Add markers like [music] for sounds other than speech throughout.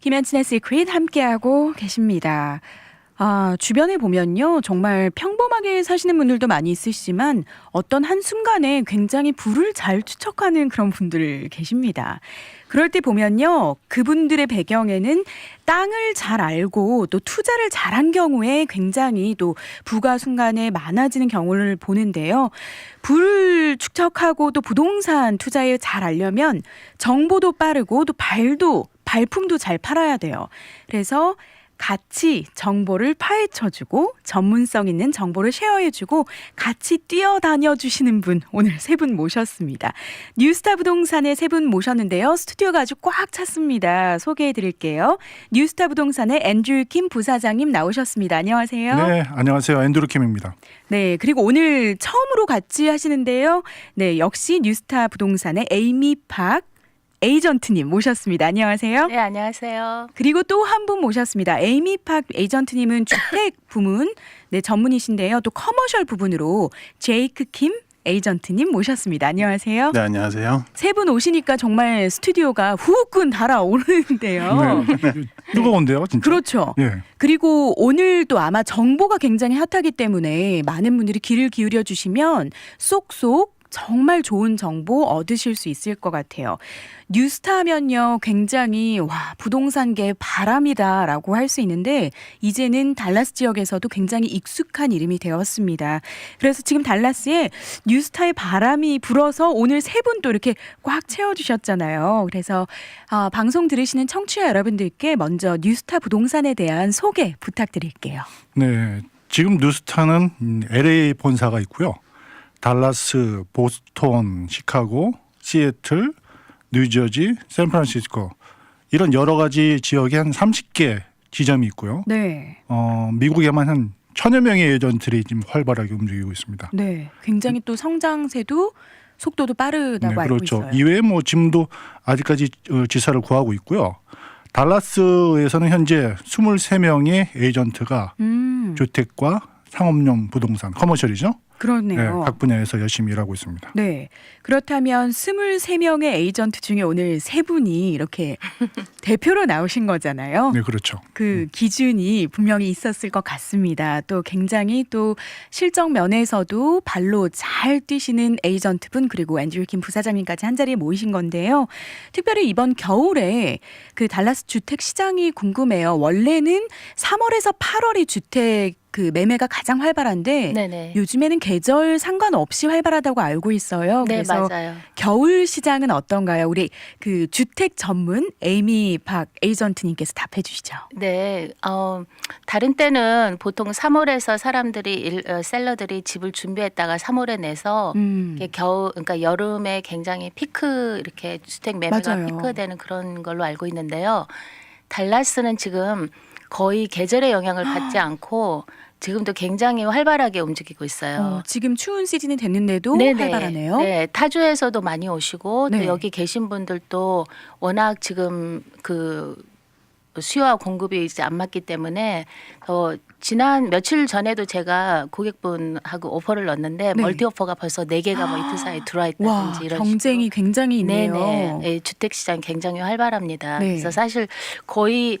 김현진의 시크릿 함께하고 계십니다. 아, 주변에 보면요. 정말 평범하게 사시는 분들도 많이 있으시지만 어떤 한순간에 굉장히 부를 잘 추척하는 그런 분들 계십니다. 그럴 때 보면요. 그분들의 배경에는 땅을 잘 알고 또 투자를 잘한 경우에 굉장히 또 부가 순간에 많아지는 경우를 보는데요. 불 축척하고 또 부동산 투자에 잘 알려면 정보도 빠르고 또 발도 발품도 잘 팔아야 돼요. 그래서 같이 정보를 파헤쳐주고 전문성 있는 정보를 쉐어해주고 같이 뛰어다녀 주시는 분 오늘 세 분 모셨습니다. 뉴스타 부동산에 세 분 모셨는데요. 스튜디오가 아주 꽉 찼습니다. 소개해드릴게요. 뉴스타 부동산의 앤드류 킴 부사장님 나오셨습니다. 안녕하세요. 네, 안녕하세요. 앤드루 킴입니다. 네, 그리고 오늘 처음으로 같이 하시는데요. 네, 역시 뉴스타 부동산의 에이미 팍 에이전트님 모셨습니다. 안녕하세요. 네, 안녕하세요. 그리고 또 한 분 모셨습니다. 에이미 팍 에이전트님은 주택 [laughs] 부문 네, 전문이신데요. 또 커머셜 부분으로 제이크 킴 에이전트님 모셨습니다. 안녕하세요. 네, 안녕하세요. 세 분 오시니까 정말 스튜디오가 후끈 달아오르는데요. 네. 뜨거운데요, 진짜. 그렇죠. 예. 그리고 오늘 또 아마 정보가 굉장히 핫하기 때문에 많은 분들이 귀를 기울여 주시면 쏙쏙 정말 좋은 정보 얻으실 수 있을 것 같아요. 뉴스타 하면요, 굉장히, 와, 부동산계 바람이다라고 할 수 있는데, 이제는 달라스 지역에서도 굉장히 익숙한 이름이 되었습니다. 그래서 지금 달라스에 뉴스타의 바람이 불어서 오늘 세 분 또 이렇게 꽉 채워 주셨잖아요. 그래서, 아, 방송 들으시는 청취자 여러분들께 먼저 뉴스타 부동산에 대한 소개 부탁드릴게요. 네. 지금 뉴스타는 음, LA 본사가 있고요. 달라스, 보스턴, 시카고, 시애틀, 뉴저지, 샌프란시스코 이런 여러 가지 지역에 한 30개 지점이 있고요. 네. 어, 미국에만 한 천여 명의 에이전트들이 지금 활발하게 움직이고 있습니다. 네. 굉장히 또 성장세도 속도도 빠르다고 알고 그렇죠. 있어요. 이외에 뭐 지금도 아직까지 어, 지사를 구하고 있고요. 달라스에서는 현재 23명의 에이전트가 음, 주택과 상업용 부동산 커머셜이죠. 네, 그렇네요. 각 분야에서 열심히 일하고 있습니다. 네. 그렇다면 23명의 에이전트 중에 오늘 세 분이 이렇게 [laughs] 대표로 나오신 거잖아요. 네, 그렇죠. 그 기준이 분명히 있었을 것 같습니다. 또 굉장히 또 실적 면에서도 발로 잘 뛰시는 에이전트분 그리고 앤드류 킴 부사장님까지 한 자리에 모이신 건데요. 특별히 이번 겨울에 그 달라스 주택 시장이 궁금해요. 원래는 3월에서 8월이 주택 그 매매가 가장 활발한데 네, 네. 요즘에는 계절 상관없이 활발하다고 알고 있어요. 네, 그래서 맞아요. 겨울 시장은 어떤가요? 우리 그 주택 전문 에이미 박 에이전트님께서 답해 주시죠. 네. 어, 다른 때는 보통 3월에서 사람들이 일, 어, 셀러들이 집을 준비했다가 3월에 내서 음. 이게 겨우 그러니까 여름에 굉장히 피크 이렇게 주택 매매가 맞아요. 피크되는 그런 걸로 알고 있는데요. 달라스는 지금 거의 계절의 영향을 받지 않고 지금도 굉장히 활발하게 움직이고 있어요. 어, 지금 추운 시즌이 됐는데도 네네. 활발하네요. 네, 타주에서도 많이 오시고 네. 또 여기 계신 분들도 워낙 지금 그 수요와 공급이 이제 안 맞기 때문에 어 지난 며칠 전에도 제가 고객분하고 오퍼를 넣었는데 네. 멀티 오퍼가 벌써 네 개가 뭐 이틀 사이에 들어와 와 있다든지 이런 경쟁이 굉장히 있네요. 네네. 예, 주택 시장 굉장히 활발합니다. 네. 그래서 사실 거의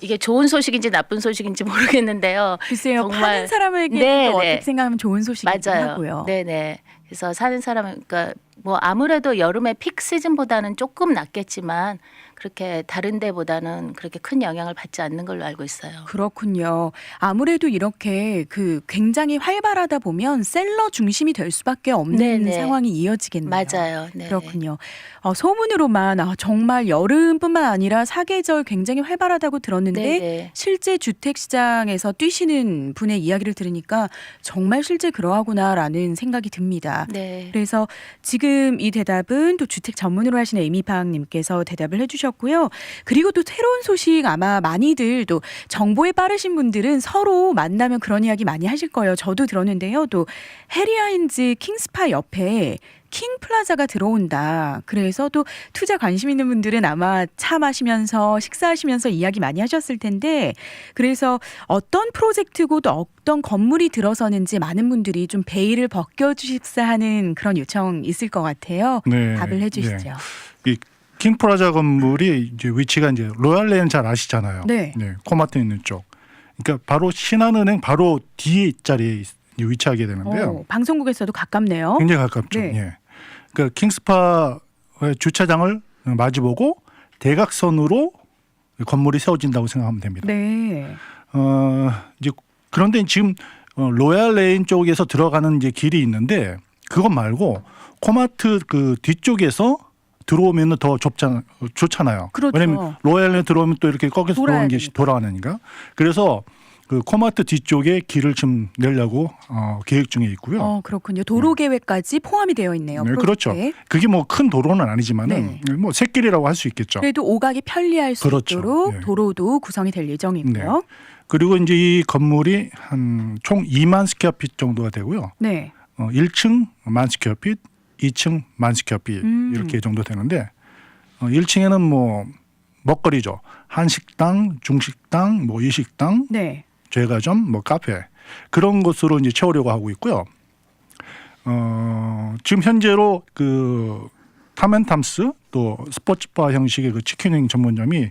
이게 좋은 소식인지 나쁜 소식인지 모르겠는데요. 글쎄요, 정말- 파는 사람에게 네, 또 네. 어떻게 생각하면 좋은 소식이긴 맞아요. 하고요. 네네. 그래서 사는 사람은 그러니까 뭐 아무래도 여름에 픽 시즌보다는 조금 낫겠지만 그렇게 다른 데보다는 그렇게 큰 영향을 받지 않는 걸로 알고 있어요. 그렇군요. 아무래도 이렇게 그 굉장히 활발하다 보면 셀러 중심이 될 수밖에 없는 네네. 상황이 이어지겠네요. 맞아요. 네. 그렇군요. 어, 소문으로만 아, 정말 여름뿐만 아니라 사계절 굉장히 활발하다고 들었는데 네네. 실제 주택 시장에서 뛰시는 분의 이야기를 들으니까 정말 실제 그러하구나라는 생각이 듭니다. 네. 그래서 지금 이 대답은 또 주택 전문으로 하시는 에미팡님께서 대답을 해주셨고 요. 그리고 또 새로운 소식 아마 많이들 또 정보에 빠르신 분들은 서로 만나면 그런 이야기 많이 하실 거예요. 저도 들었는데요. 또 해리아인즈 킹스파 옆에 킹 플라자가 들어온다. 그래서 또 투자 관심 있는 분들은 아마 차 마시면서 식사하시면서 이야기 많이 하셨을 텐데 그래서 어떤 프로젝트고 또 어떤 건물이 들어서는지 많은 분들이 좀 베일을 벗겨 주십사 하는 그런 요청 있을 것 같아요. 네. 답을 해 주시죠. 이 킹프라자 건물이 이제 위치가 이제 로얄레인 잘 아시잖아요. 네. 코마트 있는 쪽. 그러니까 바로 신한은행 바로 뒤에 자리에 있- 위치하게 되는데요. 어, 방송국에서도 가깝네요. 굉장히 가깝죠. 네. 예. 그러니까 킹스파의 주차장을 마주보고 대각선으로 건물이 세워진다고 생각하면 됩니다. 네. 어, 이제 그런데 지금 어, 로얄 레인 쪽에서 들어가는 이제 길이 있는데 그것 말고 코마트 그 뒤쪽에서 들어오면은 더 좁잖아, 좋잖아요. 그렇죠. 왜냐면 로얄 레인 들어오면 또 이렇게 꺾여서 돌아야 들어오는 게. 돌아가니까. 그래서 그 코마트 뒤쪽에 길을 좀 내려고 어, 계획 중에 있고요. 어, 그렇군요. 도로 계획까지 포함이 되어 있네요. 네, 그렇죠. 프로젝트에. 그게 뭐 큰 도로는 아니지만은 뭐 새길이라고 할 수 있겠죠. 그래도 오가기 편리할 수 그렇죠. 있도록 예. 도로도 구성이 될 예정이고요. 그리고 이제 이 건물이 한 총 2만 스퀘어핏 정도가 되고요. 네. 어, 1층 만 스퀘어핏, 2층 만 스퀘어핏 음. 이렇게 정도 되는데 어, 1층에는 뭐 먹거리죠. 한식당, 중식당, 뭐 이식당, 네. 제과점, 뭐 카페 그런 것으로 이제 채우려고 하고 있고요. 어, 지금 현재로 그 타멘탐스 또 스포츠바 형식의 그 치킨행 전문점이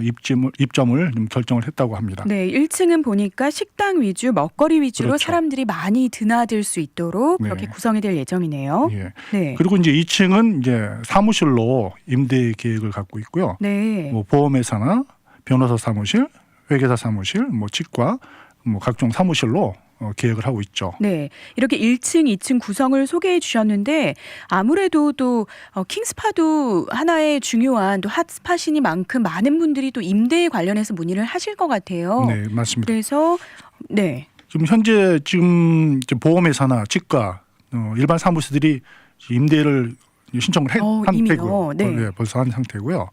입점을 입점을 좀 결정을 했다고 합니다. 네, 1층은 보니까 식당 위주, 먹거리 위주로 그렇죠. 사람들이 많이 드나들 수 있도록 네. 그렇게 구성이 될 예정이네요. 예. 네. 그리고 이제 2층은 이제 사무실로 임대 계획을 갖고 있고요. 네. 뭐 보험회사나 변호사 사무실, 회계사 사무실, 뭐 치과, 뭐 각종 사무실로 어, 계획을 하고 있죠. 네. 이렇게 1층, 2층 구성을 소개해 주셨는데 아무래도 또 어, 킹스파도 하나의 중요한 또 핫스팟이니만큼 많은 분들이 또 임대에 관련해서 문의를 하실 것 같아요. 네, 맞습니다. 그래서 네. 지금 현재 지금 이제 보험회사나 치과, 어, 일반 사무실들이 임대를 신청을 해, 어, 한 이미요? 상태고요. 네. 네, 벌써 한 상태고요.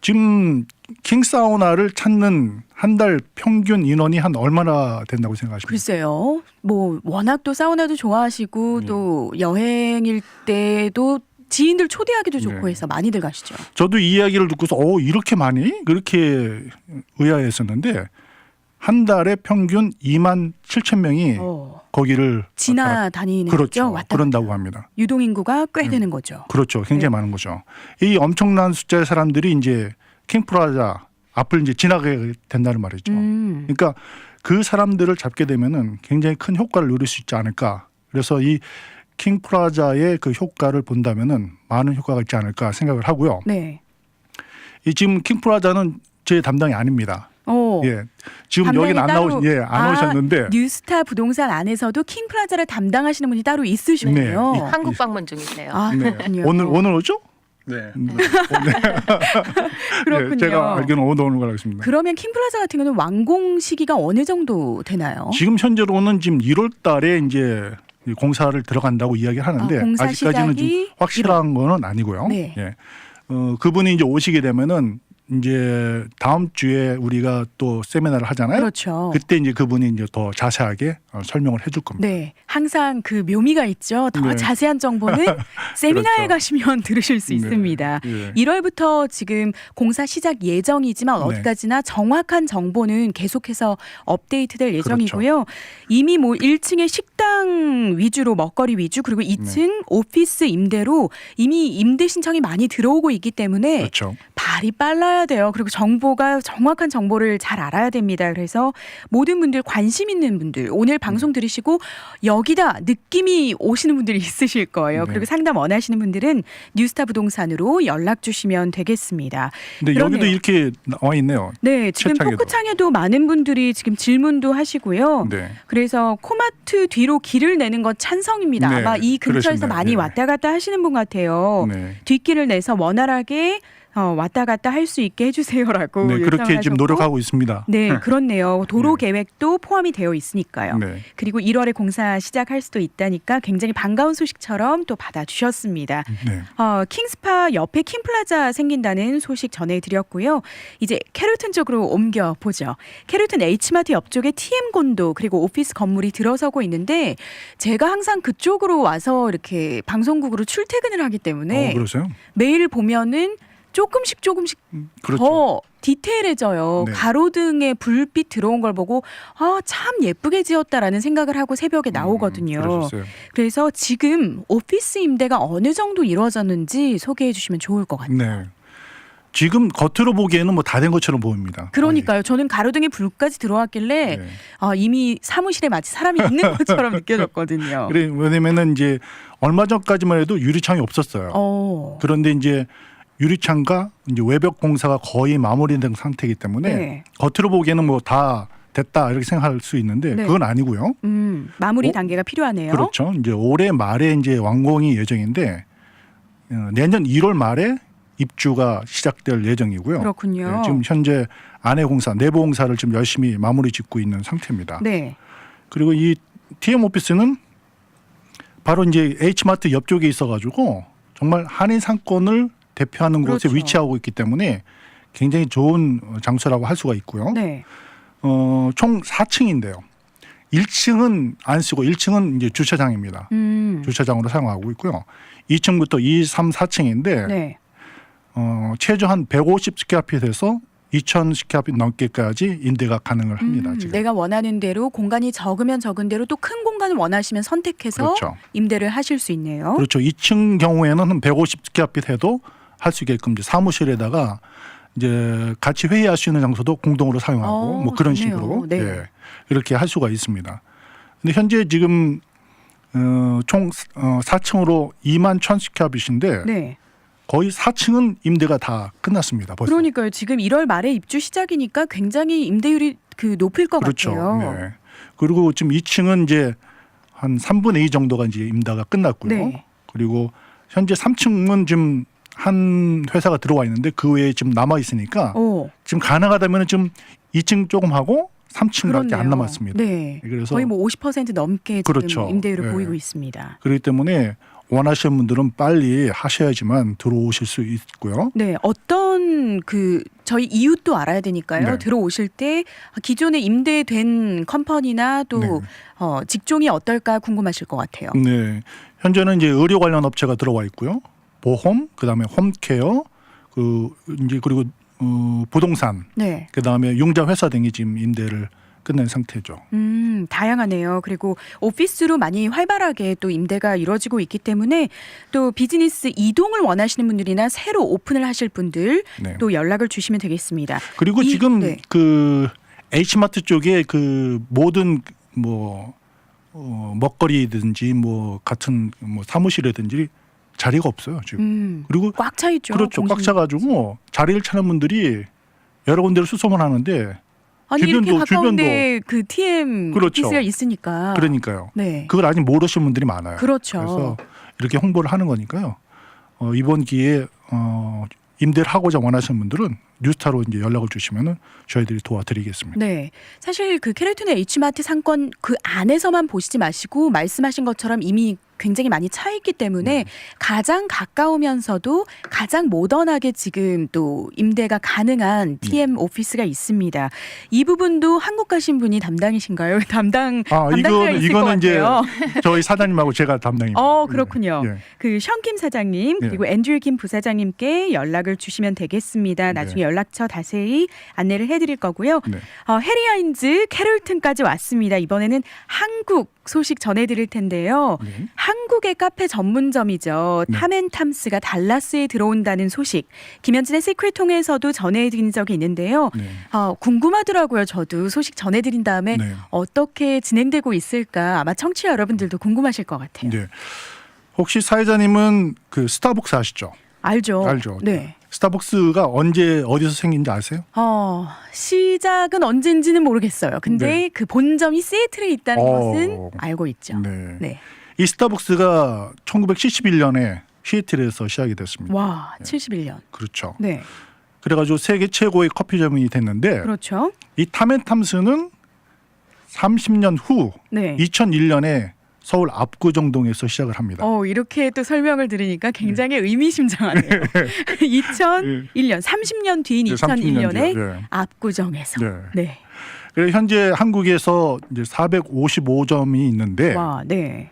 지금 킹 사우나를 찾는 한 달 평균 인원이 한 얼마나 된다고 생각하십니까? 글쎄요. 뭐 워낙 또 사우나도 좋아하시고 네. 또 여행일 때도 지인들 초대하기도 좋고 네. 해서 많이들 가시죠. 저도 이 이야기를 듣고서 어 이렇게 많이 그렇게 의아했었는데 한 달에 평균 2만 7천 명이 어, 거기를 지나다니는 그렇죠. 왔다 그런다고. 합니다. 유동 인구가 꽤 음. 되는 거죠. 그렇죠. 굉장히 네. 많은 거죠. 이 엄청난 숫자의 사람들이 이제 킹프라자 앞을 이제 지나가게 된다는 말이죠. 음. 그러니까 그 사람들을 잡게 되면은 굉장히 큰 효과를 누릴 수 있지 않을까. 그래서 이 킹프라자의 그 효과를 본다면은 많은 효과가 있지 않을까 생각을 하고요. 네. 이 지금 킹프라자는 제 담당이 아닙니다. 어. 예. 지금 여기는 안 나오 예, 안 아, 오셨는데 뉴스타 부동산 안에서도 킹플라자를 담당하시는 분이 따로 있으시군요. 네. 한국 방문 중이세요. 아, 네. 오늘 오늘 오죠? 네. 음, 오늘 [laughs] 그렇군요. 예, 제가 알기로는 오늘 오는 걸로 알겠습니다. 그러면 킹플라자 같은 경우는 완공 시기가 어느 정도 되나요? 지금 현재로는 지금 1월 달에 이제 이 공사를 들어간다고 이야기를 하는데 아, 공사 아직까지는 좀 시작이 확실한 거는 아니고요. 네. 예. 어, 그분이 이제 오시게 되면은 이제 다음 주에 우리가 또 세미나를 하잖아요. 그렇죠. 그때 이제 그분이 이제 더 자세하게 어, 설명을 해줄 겁니다. 네, 항상 그 묘미가 있죠. 더 네. 자세한 정보는 [laughs] [laughs] 세미나에 그렇죠. 가시면 [laughs] 들으실 수 네. 있습니다. 예. 1월부터 지금 공사 시작 예정이지만 네. 어디까지나 정확한 정보는 계속해서 업데이트될 그렇죠. 예정이고요. 이미 뭐 1층에 식당 위주로 먹거리 위주 그리고 2층 네. 오피스 임대로 이미 임대 신청이 많이 들어오고 있기 때문에 그렇죠. 발이 빨라 야 돼요. 그리고 정보가 정확한 정보를 잘 알아야 됩니다. 그래서 모든 분들 관심 있는 분들 오늘 방송 들으시고 여기다 느낌이 오시는 분들이 [laughs] 있으실 거예요. 네. 그리고 상담 원하시는 분들은 뉴스타 부동산으로 연락 주시면 되겠습니다. 근데 그러네요. 여기도 이렇게 나와 있네요. 네, 지금 채창에도. 토크창에도 많은 분들이 지금 질문도 하시고요. 네. 그래서 코마트 뒤로 길을 내는 건 찬성입니다. 네, 아마 이 근처에서 그러시네요. 많이 예. 왔다 갔다 하시는 분 같아요. 네. 뒷길을 내서 원활하게 어, 왔다 갔다 할 수 있게 해주세요라고 [laughs] 네, 그렇게 지금 요청하셨고. 노력하고 있습니다. 네, 그렇네요. 도로 네. 계획도 포함이 되어 있으니까요. 네. 그리고 1월에 공사 시작할 수도 있다니까 굉장히 반가운 소식처럼 또 받아주셨습니다. 네. 어, 킹스파 옆에 킹플라자 생긴다는 소식 전해드렸고요. 이제 캐롤튼 쪽으로 옮겨 보죠. 캐롤튼 H마트 옆쪽에 TM 곤도 그리고 오피스 건물이 들어서고 있는데 제가 항상 그쪽으로 와서 이렇게 방송국으로 출퇴근을 하기 때문에 어, 그러세요? 매일 보면은 조금씩 조금씩 그렇죠. 더 디테일해져요. 네. 가로등에 불빛 들어온 걸 보고 아, 참 예쁘게 지었다라는 생각을 하고 새벽에 나오거든요. 음, 그러셨어요. 그래서 지금 오피스 임대가 어느 정도 이루어졌는지 소개해 주시면 좋을 것 같아요. 네. 지금 겉으로 보기에는 뭐 다 된 것처럼 보입니다. 그러니까요. 저는 가로등에 불까지 들어왔길래 네. 아, 이미 사무실에 마치 사람이 있는 [laughs] 것처럼 느껴졌거든요. 그래 왜냐면은 이제 얼마 전까지만 해도 유리창이 없었어요. 어. 그런데 이제 유리창과 이제 외벽 공사가 거의 마무리된 상태이기 때문에 네. 겉으로 보기에는 뭐 다 됐다 이렇게 생각할 수 있는데 네. 그건 아니고요. 음, 마무리 어? 단계가 필요하네요. 그렇죠. 이제 올해 말에 이제 완공이 예정인데 어, 내년 1월 말에 입주가 시작될 예정이고요. 그렇군요. 네, 지금 현재 안에 공사, 내부 공사를 지금 열심히 마무리 짓고 있는 상태입니다. 네. 그리고 이 TM 오피스는 바로 이제 H마트 옆쪽에 있어가지고 정말 한인 상권을 대표하는 곳에 그렇죠. 위치하고 있기 때문에 굉장히 좋은 장소라고 할 수가 있고요. 네. 어, 총 4층인데요. 1층은 안 쓰고 1층은 이제 주차장입니다. 음. 주차장으로 사용하고 있고요. 2층부터 2, 3, 4층인데 네. 어, 최저 한 150 스퀘어핏에서 2,000 스퀘어핏 넘게까지 임대가 가능을 합니다. 음, 지금. 내가 원하는 대로 공간이 적으면 적은 대로 또 큰 공간을 원하시면 선택해서 그렇죠. 임대를 하실 수 있네요. 그렇죠. 2층 경우에는 한 150 스퀘어핏 해도 할 수 있게끔 이제 사무실에다가 이제 같이 회의할 수 있는 장소도 공동으로 사용하고 어, 뭐 그런 좋네요. 식으로 네. 예, 이렇게 할 수가 있습니다. 근데 현재 지금 어, 총 어, 4층으로 2만 1,000 스퀘어핏인데 네. 거의 4층은 임대가 다 끝났습니다. 벌써. 그러니까요. 지금 1월 말에 입주 시작이니까 굉장히 임대율이 그 높을 것 그렇죠. 같아요. 네. 그리고 지금 2층은 이제 한 3분의 2 정도가 이제 임대가 끝났고요. 네. 그리고 현재 3층은 지금 한 회사가 들어와 있는데 그 외에 지금 남아 있으니까 오, 지금 가능하다면 좀 2층 조금 하고 3층밖에 그렇네요. 안 남았습니다. 네. 그래서 거의 뭐 50% 넘게 지금 그렇죠. 임대율을 네. 보이고 있습니다. 그렇기 때문에 원하시는 분들은 빨리 하셔야지만 들어오실 수 있고요. 네, 어떤 그 저희 이웃도 알아야 되니까요. 네. 들어오실 때 기존에 임대된 컴퍼니나 또 네. 어, 직종이 어떨까 궁금하실 것 같아요. 네. 현재는 이제 의료 관련 업체가 들어와 있고요. 보험, 그다음에 홈케어, 그 이제 그리고 어, 부동산, 네. 그다음에 융자 회사 등이 지금 임대를 끝낸 상태죠. 음, 다양하네요. 그리고 오피스로 많이 활발하게 또 임대가 이루어지고 있기 때문에 또 비즈니스 이동을 원하시는 분들이나 새로 오픈을 하실 분들 네. 또 연락을 주시면 되겠습니다. 그리고 이- 지금 네. 그 H마트 쪽에 그 모든 뭐 어, 먹거리든지 뭐 같은 뭐 사무실이든지 자리가 없어요 지금. 음, 그리고 꽉 차 있죠. 그렇죠. 꽉 차가지고 자리를 찾는 분들이 여러 군데를 수소문 하는데 아니 이렇게 주변도- 가까운데 그 TM 그렇죠. 오피스가 있으니까. 그러니까요. 네. 그걸 아직 모르시는 분들이 많아요. 그렇죠. 그래서 이렇게 홍보를 하는 거니까요. 어, 이번 기회에 어, 임대를 하고자 원하시는 분들은 뉴스타로 이제 연락을 주시면은 저희들이 도와드리겠습니다. 네. 사실 그 캐롤튼의 H마트 상권 그 안에서만 보시지 마시고 말씀하신 것처럼 이미 굉장히 많이 차 있기 때문에 네. 가장 가까우면서도 가장 모던하게 지금 또 임대가 가능한 네. TM 오피스가 있습니다. 이 부분도 한국 가신 분이 담당이신가요? [laughs] 담당 아 담당자가 이거는 있을 이거는 것 이제 같아요. [laughs] 저희 사장님하고 제가 담당입니다. 어, 그렇군요. 예, 예. 그 션킴 사장님 네. 그리고 앤드류 김 부사장님께 연락을 주시면 되겠습니다. 나중에 연락처 자세히 안내를 해드릴 거고요. 네. 어, 해리 하인즈 캐롤튼까지 왔습니다. 이번에는 한국 소식 전해드릴 텐데요. 네. 한국의 카페 전문점이죠. 네. 탐앤탐스가 달라스에 들어온다는 소식. 김현진의 시크릿 통해서도 전해드린 적이 있는데요. 네. 어, 궁금하더라고요. 저도 소식 전해드린 다음에 네. 어떻게 진행되고 있을까 아마 청취자 여러분들도 궁금하실 것 같아요. 네. 혹시 사회자님은 그 스타벅스 아시죠? 알죠? 알죠. 네. 스타벅스가 언제 어디서 생긴지 아세요? 어, 시작은 언젠지는 모르겠어요. 근데 네. 그 본점이 시애틀에 있다는 어. 것은 알고 있죠. 네. 네. 이 스타벅스가 1971년에 시애틀에서 시작이 됐습니다. 와, 71년. 그렇죠. 네. 그래가지고 세계 최고의 커피점이 됐는데 그렇죠. 이 탐앤탐스는 30년 후 네. 2001년에 서울 압구정동에서 시작을 합니다. 어, 이렇게 또 설명을 들으니까 굉장히 의미심장하네요. [laughs] 2001년, 30년 뒤인 네, 30년 2001년에 뒤에. 네. 압구정에서. 네. 네. 그래서 현재 한국에서 이제 455점이 있는데 와, 네.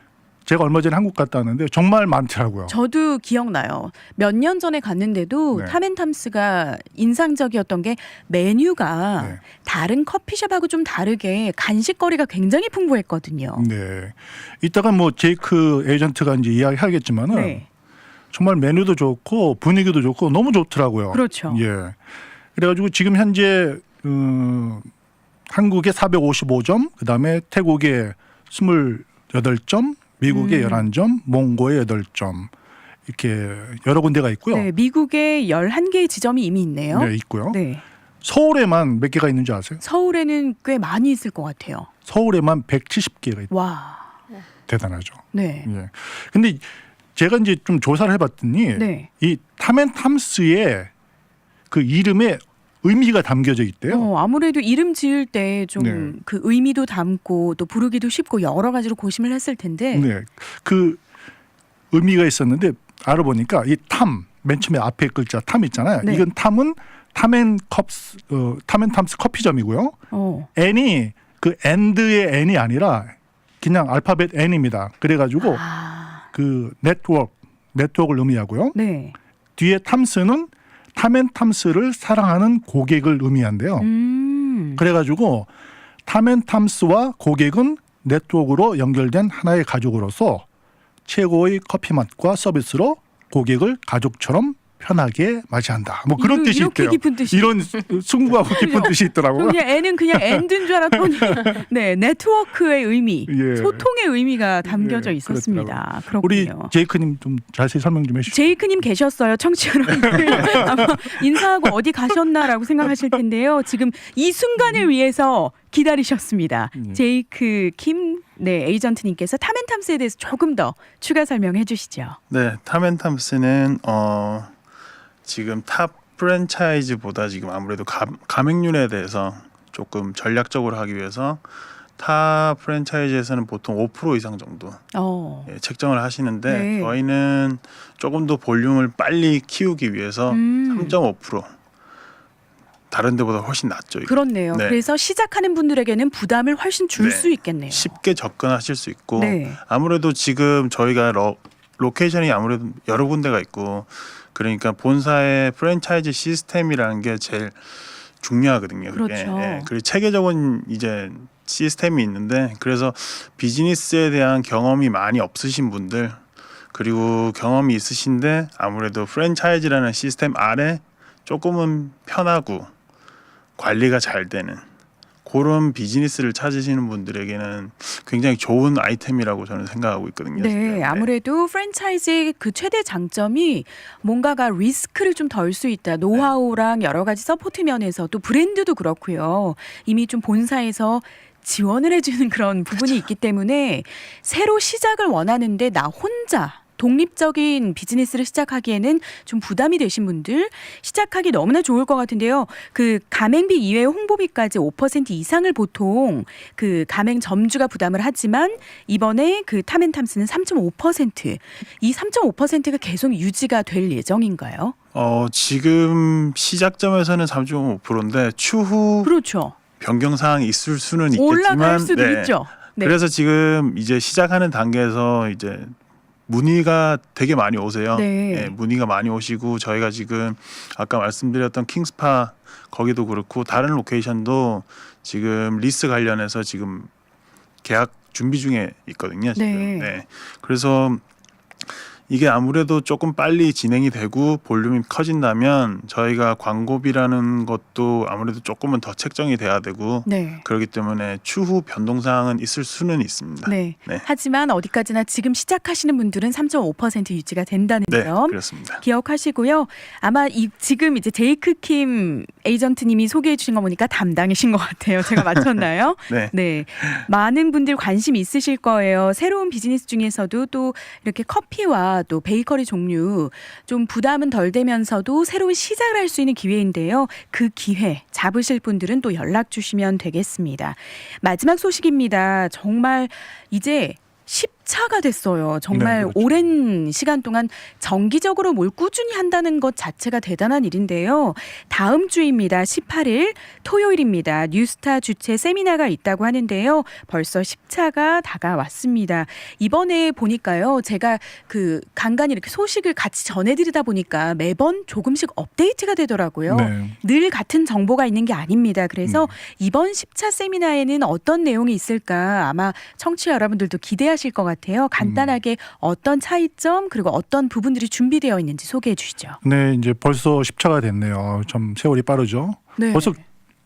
제가 얼마 전에 한국 갔다 왔는데 정말 많더라고요. 저도 기억나요. 몇 년 전에 갔는데도 네. 탐앤탐스가 인상적이었던 게 메뉴가 네. 다른 커피숍하고 좀 다르게 간식거리가 굉장히 풍부했거든요. 네. 이따가 뭐 제이크 에이전트가 이제 이야기하겠지만은 네. 정말 메뉴도 좋고 분위기도 좋고 너무 좋더라고요. 그렇죠. 예. 그래가지고 지금 현재 음, 한국에 455점, 그 다음에 태국에 28점, 미국에 음. 11점, 몽고에 8점 이렇게 여러 군데가 있고요. 네, 미국에 11개의 지점이 이미 있네요. 네, 있고요. 네. 서울에만 몇 개가 있는지 아세요? 서울에는 꽤 많이 있을 것 같아요. 서울에만 170개가 있 와. 대단하죠. 네. 예. 근데 제가 이제 좀 조사를 해봤더니 네. 이 탐앤탐스의 그 이름에 의미가 담겨져 있대요. 어, 아무래도 이름 지을 때좀 네. 그 의미도 담고 또 부르기도 쉽고 여러 가지로 고심을 했을 텐데. 네. 그 의미가 있었는데 알아보니까 이 탐, 맨 처음에 앞에 글자 탐 있잖아요. 네. 이건 탐은 탐앤컵스, 어, 탐앤탐스 커피점이고요. 어. N이 그 엔드의 N이 아니라 그냥 알파벳 N입니다. 그래가지고 아. 그 네트워크, 네트워크를 의미하고요. 네. 뒤에 탐스는 탐앤탐스를 사랑하는 고객을 의미한대요. 음. 그래가지고 탐앤탐스와 고객은 네트워크로 연결된 하나의 가족으로서 최고의 커피 맛과 서비스로 고객을 가족처럼 편하게 맞이한다. 뭐 그런 뜻이 이렇게 있대요. 깊은 뜻이. 이런 숭고하고 [laughs] 깊은 뜻이 있더라고요. 그냥 N은 그냥 [laughs] 엔드인 줄 알았더니 [laughs] 네 네트워크의 의미, 예. 소통의 의미가 담겨져 예, 있었습니다. 우리 그렇군요. 제이크님 좀 자세히 설명 좀 해주시죠. 제이크님 계셨어요, 청취자 여러분들. 아마 인사하고 어디 가셨나라고 생각하실 텐데요. 지금 이 순간을 위해서 기다리셨습니다. 음. 제이크 킴 네, 에이전트님께서 탐앤탐스에 대해서 조금 더 추가 설명해 주시죠. 네, 탐앤탐스는 어 지금 탑 프랜차이즈보다 지금 아무래도 가, 가맹률에 대해서 조금 전략적으로 하기 위해서 타 프랜차이즈에서는 보통 5% 이상 정도 어. 예, 책정을 하시는데 네. 저희는 조금 더 볼륨을 빨리 키우기 위해서 음. 3.5% 다른 데보다 훨씬 낮죠. 이거. 그렇네요. 네. 그래서 시작하는 분들에게는 부담을 훨씬 줄 네. 수 있겠네요. 쉽게 접근하실 수 있고 네. 아무래도 지금 저희가 러, 로케이션이 아무래도 여러 군데가 있고 그러니까 본사의 프랜차이즈 시스템이라는 게 제일 중요하거든요. 그게. 그렇죠. 예, 그리고 체계적인 이제 시스템이 있는데 그래서 비즈니스에 대한 경험이 많이 없으신 분들 그리고 경험이 있으신데 아무래도 프랜차이즈라는 시스템 아래 조금은 편하고 관리가 잘 되는 그런 비즈니스를 찾으시는 분들에게는 굉장히 좋은 아이템이라고 저는 생각하고 있거든요. 네, 지금. 아무래도 프랜차이즈의 그 최대 장점이 뭔가가 리스크를 좀 덜 수 있다. 노하우랑 여러 가지 서포트 면에서 또 브랜드도 그렇고요. 이미 좀 본사에서 지원을 해주는 그런 부분이 있기 때문에 새로 시작을 원하는데 나 혼자 독립적인 비즈니스를 시작하기에는 좀 부담이 되신 분들 시작하기 너무나 좋을 것 같은데요. 그 가맹비 이외의 홍보비까지 5% 이상을 보통 그 가맹 점주가 부담을 하지만 이번에 그 탐앤탐스는 3.5%. 이 3.5%가 계속 유지가 될 예정인가요? 어, 지금 시작점에서는 3.5%인데 추후 그렇죠. 변경 사항이 있을 수는 있겠지만 올라갈 수도 네. 있죠. 네. 그래서 지금 이제 시작하는 단계에서 이제 문의가 되게 많이 오세요. 네. 예, 문의가 많이 오시고 저희가 지금 아까 말씀드렸던 킹스파 거기도 그렇고 다른 로케이션도 지금 리스 관련해서 지금 계약 준비 중에 있거든요. 지금. 네. 그래서 이게 아무래도 조금 빨리 진행이 되고 볼륨이 커진다면 저희가 광고비라는 것도 아무래도 조금은 더 책정이 돼야 되고 네. 그렇기 때문에 추후 변동 사항은 있을 수는 있습니다. 네. 네. 하지만 어디까지나 지금 시작하시는 분들은 3.5% 유지가 된다는 네, 점 그렇습니다. 기억하시고요. 아마 이 지금 이제 제이크 킴 에이전트님이 소개해 주신 거 보니까 담당이신 것 같아요. 제가 맞췄나요? [laughs] 네. 네. 많은 분들 관심 있으실 거예요. 새로운 비즈니스 중에서도 또 이렇게 커피와 바또 베이커리 종류 좀 부담은 덜 되면서도 새로운 시작을 할 수 있는 기회인데요. 그 기회 잡으실 분들은 또 연락 주시면 되겠습니다. 마지막 소식입니다. 정말 이제 10 차가 됐어요. 정말 네, 그렇죠. 오랜 시간 동안 정기적으로 뭘 꾸준히 한다는 것 자체가 대단한 일인데요. 다음 주입니다. 18일 토요일입니다. 뉴스타 주최 세미나가 있다고 하는데요. 벌써 10차가 다가왔습니다. 이번에 보니까요. 제가 그 간간히 이렇게 소식을 같이 전해드리다 보니까 매번 조금씩 업데이트가 되더라고요. 네. 늘 같은 정보가 있는 게 아닙니다. 그래서 음. 이번 10차 세미나에는 어떤 내용이 있을까 아마 청취자 여러분들도 기대하실 것 같아요. 간단하게 어떤 차이점 그리고 어떤 부분들이 준비되어 있는지 소개해 주시죠. 네, 이제 벌써 10차가 됐네요. 좀 세월이 빠르죠. 네. 벌써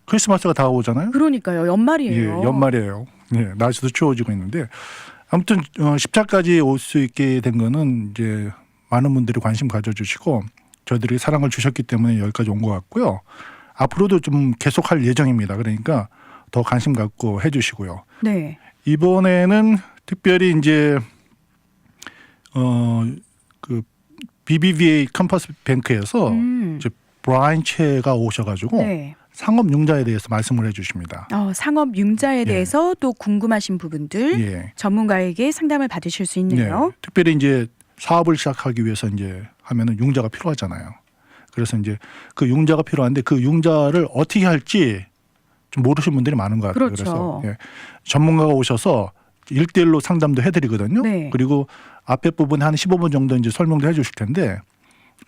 크리스마스가 다가오잖아요. 그러니까요. 연말이에요. 예, 연말이에요. 예, 날씨도 추워지고 있는데 아무튼 어, 10차까지 올 수 있게 된 거는 이제 많은 분들이 관심 가져주시고 저희들이 사랑을 주셨기 때문에 여기까지 온 것 같고요. 앞으로도 좀 계속할 예정입니다. 그러니까 더 관심 갖고 해주시고요. 네. 이번에는 특별히 이제 어그 BBVA 캠퍼스 뱅크에서 음. 이제 브라인 체가 오셔가지고 네. 상업 융자에 대해서 말씀을 해주십니다. 어, 상업 융자에 대해서 또 궁금하신 부분들 예. 전문가에게 상담을 받으실 수 있네요. 네. 특별히 이제 사업을 시작하기 위해서 이제 하면은 융자가 필요하잖아요. 그래서 이제 그 융자가 필요한데 그 융자를 어떻게 할지 좀 모르시는 분들이 많은 것 같아요. 그렇죠. 래서 예. 전문가가 오셔서 일대일로 상담도 해드리거든요. 네. 그리고 앞에 부분에 한 15분 정도 이제 설명도 해주실 텐데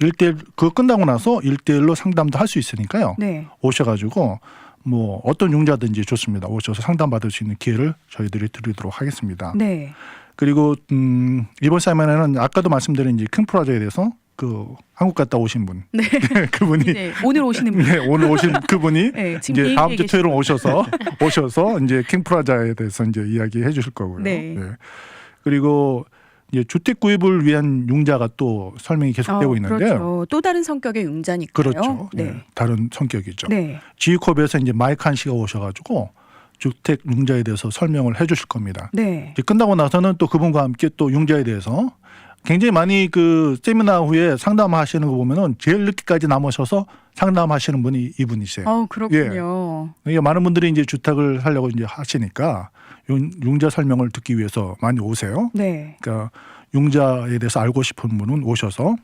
일대일 그거 끝나고 나서 일대일로 상담도 할 수 있으니까요. 네. 오셔가지고 뭐 어떤 융자든지 좋습니다. 오셔서 상담 받을 수 있는 기회를 저희들이 드리도록 하겠습니다. 네. 그리고 음 이번 사면에는 아까도 말씀드린 이제 큰 프로젝트에 대해서 그 한국 갔다 오신 분 네. [laughs] 그분이 네. 오늘 오시는 분. 네, 오늘 오신 그분이 [laughs] 네, 지금 이제 비행기에 다음 주 토요일 오셔서 [laughs] 오셔서 이제 킹프라자에 대해서 이제 이야기해 주실 거고요. 네. 그리고 이제 주택 구입을 위한 융자가 또 설명이 계속되고 어, 있는데 그렇죠. 또 다른 성격의 융자니까요. 그렇죠. 네. 네, 다른 성격이죠. 네. 지유컵에서 이제 마이칸 씨가 오셔가지고 주택 융자에 대해서 설명을 해주실 겁니다. 네. 이제 끝나고 나서는 또 그분과 함께 또 융자에 대해서 굉장히 많이 그 세미나 후에 상담하시는 거 보면은 제일 늦게까지 남으셔서 상담하시는 분이 이분이세요. 어, 그렇군요. 이게 많은 분들이 이제 주택을 하려고 이제 하시니까 융- 융자 설명을 듣기 위해서 많이 오세요. 네. 그러니까 융자에 대해서 알고 싶은 분은 오셔서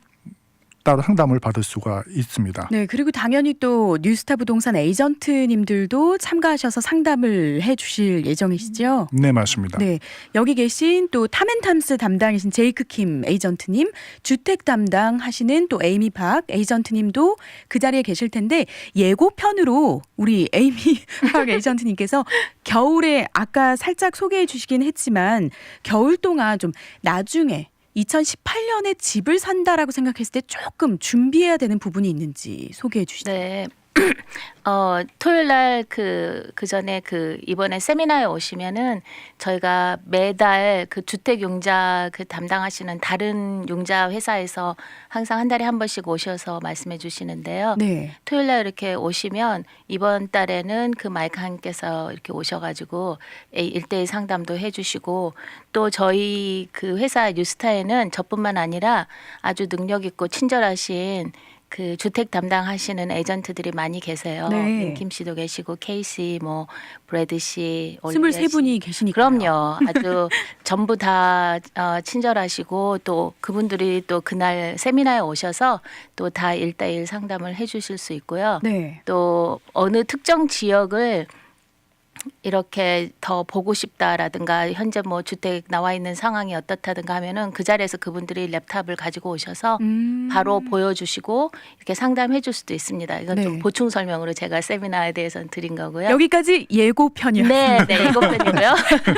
따로 상담을 받을 수가 있습니다. 네, 그리고 당연히 또 뉴스타 부동산 에이전트님들도 참가하셔서 상담을 해 주실 예정이시죠? 네, 맞습니다. 네, 여기 계신 또 타멘탐스 담당이신 제이크 킴 에이전트님, 주택 담당 하시는 또 에이미 박 에이전트님도 그 자리에 계실 텐데 예고편으로 우리 에이미 [laughs] 박 에이전트님께서 겨울에 아까 살짝 소개해 주시긴 했지만 겨울 동안 좀 나중에 2018년에 집을 산다라고 생각했을 때 조금 준비해야 되는 부분이 있는지 소개해 주시죠. 네. [coughs] 어, 토요일 날 그, 그 전에 그 이번에 세미나에 오시면은 저희가 매달 그 주택 융자 그 담당하시는 다른 융자 회사에서 항상 한 달에 한 번씩 오셔서 말씀해 주시는데요. 네. 토요일 날 이렇게 오시면 이번 달에는 그 마이크 한께서 이렇게 오셔가지고 일대일 상담도 해 주시고 또 저희 그 회사 뉴스타에는 저뿐만 아니라 아주 능력 있고 친절하신 그 주택 담당하시는 에이전트들이 많이 계세요. 네. 김 씨도 계시고 케이 씨, 뭐 브래드 씨, 올리비아 23분이 계시니까. 그럼요. 아주 [laughs] 전부 다 어, 친절하시고 또 그분들이 또 그날 세미나에 오셔서 또 다 일대일 상담을 해 주실 수 있고요. 네. 또 어느 특정 지역을 이렇게 더 보고 싶다라든가 현재 뭐 주택 나와 있는 상황이 어떻다든가 하면은 그 자리에서 그분들이 랩탑을 가지고 오셔서 음. 바로 보여주시고 이렇게 상담해 줄 수도 있습니다. 이건 네. 좀 보충 설명으로 제가 세미나에 대해서는 드린 거고요. 여기까지 예고편이요. 네, 네, 이것 편이고요.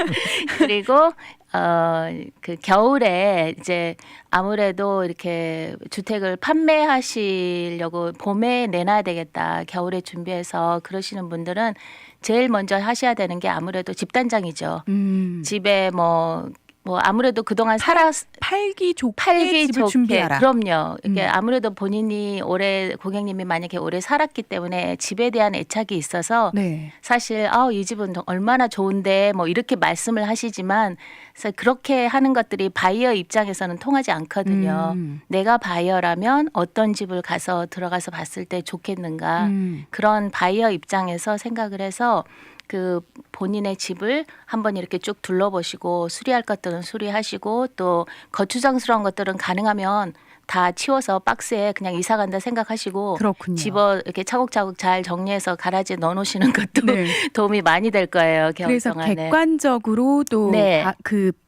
[laughs] 그리고 어, 그 겨울에 이제 아무래도 이렇게 주택을 판매하시려고 봄에 내놔야 되겠다. 겨울에 준비해서 그러시는 분들은 제일 먼저 하셔야 되는 게 아무래도 집단장이죠. 음. 집에 뭐 뭐 아무래도 그동안 살았 팔기 좋게 팔기 집을 좋게 준비하라. 그럼요. 이게 음. 아무래도 본인이 오래 고객님이 만약에 오래 살았기 때문에 집에 대한 애착이 있어서 네. 사실 아, 이 집은 얼마나 좋은데 뭐 이렇게 말씀을 하시지만 그래서 그렇게 하는 것들이 바이어 입장에서는 통하지 않거든요. 음. 내가 바이어라면 어떤 집을 가서 들어가서 봤을 때 좋겠는가 음. 그런 바이어 입장에서 생각을 해서 그 본인의 집을 한번 이렇게 쭉 둘러보시고 수리할 것들은 수리하시고 또 거추장스러운 것들은 가능하면 다 치워서 박스에 그냥 이사 간다 생각하시고 그렇군요. 집어 이렇게 차곡차곡 잘 정리해서 가라지에 넣어 놓으시는 것도 네. [laughs] 도움이 많이 될 거예요. 그래서. 객관적으로 또 네.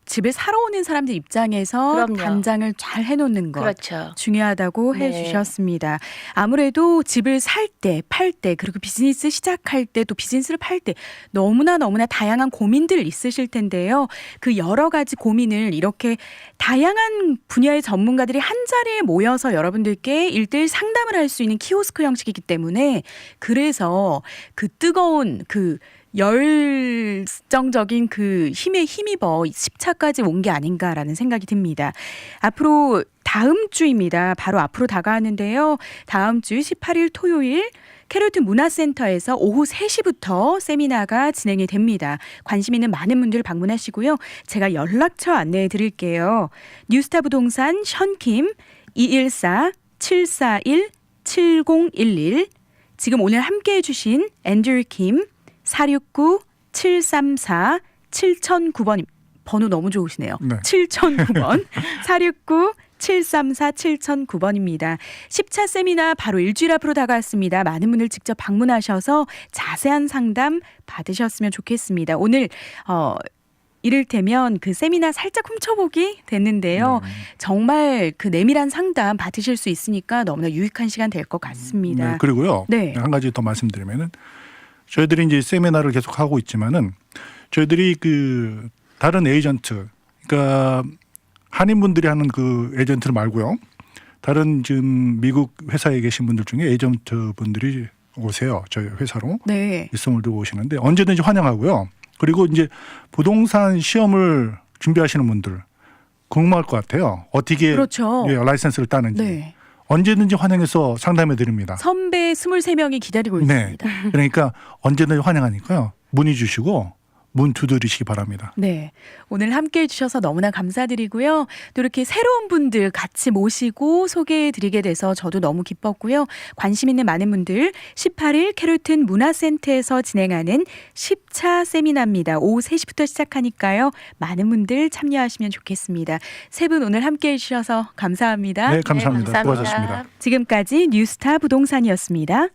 그 집을 사러 오는 사람들 입장에서 그럼요. 단장을 잘 해놓는 것 그렇죠. 중요하다고 네. 해주셨습니다. 아무래도 집을 살 때, 팔 때, 그리고 비즈니스 시작할 때, 또 비즈니스를 팔 때 너무나 너무나 다양한 고민들 있으실 텐데요. 그 여러 가지 고민을 이렇게 다양한 분야의 전문가들이 한 자리에 모여서 여러분들께 일대일 상담을 할 수 있는 키오스크 형식이기 때문에 그래서 그 뜨거운 그 열정적인 그 힘에 힘입어 10차까지 온 게 아닌가라는 생각이 듭니다. 앞으로 다음 주입니다. 바로 앞으로 다가왔는데요. 다음 주 18일 토요일 캐롤튼 문화센터에서 오후 3시부터 세미나가 진행이 됩니다. 관심 있는 많은 분들 방문하시고요. 제가 연락처 안내해 드릴게요. 뉴스타 부동산 션킴 214 741 7011 지금 오늘 함께 해주신 앤드류 킴 469 734 7009번 번호 너무 좋으시네요. 네. 7009번 469 734 7009번입니다. 10차 세미나 바로 일주일 앞으로 다가왔습니다. 많은 분들 직접 방문하셔서 자세한 상담 받으셨으면 좋겠습니다. 오늘 어 이를테면 그 세미나 살짝 훔쳐보기 됐는데요. 네. 정말 그 내밀한 상담 받으실 수 있으니까 너무나 유익한 시간 될 것 같습니다. 네, 그리고요. 네. 한 가지 더 말씀드리면은 저희들이 이제 세미나를 계속 하고 있지만은 저희들이 그 다른 에이전트, 그러니까 한인분들이 하는 그 에이전트를 말고요. 다른 지금 미국 회사에 계신 분들 중에 에이전트 분들이 오세요. 저희 회사로 네. 일성을 두고 오시는데 언제든지 환영하고요. 그리고 이제 부동산 시험을 준비하시는 분들 궁금할 것 같아요. 어떻게 그렇죠. 예, 라이센스를 따는지 네. 언제든지 환영해서 상담해 드립니다. 선배 23명이 기다리고 네. 있습니다. 그러니까 언제든지 환영하니까요. 문의 주시고 문 두드리시기 바랍니다. 네. 오늘 함께 해주셔서 너무나 감사드리고요. 또 이렇게 새로운 분들 같이 모시고 소개해 드리게 돼서 저도 너무 기뻤고요. 관심 있는 많은 분들 18일 캐롤튼 문화센터에서 진행하는 10차 세미나입니다. 오후 3시부터 시작하니까요. 많은 분들 참여하시면 좋겠습니다. 세 분 오늘 함께 해주셔서 감사합니다. 네, 감사합니다. 네, 감사합니다. 수고하셨습니다. 지금까지 뉴스타 부동산이었습니다.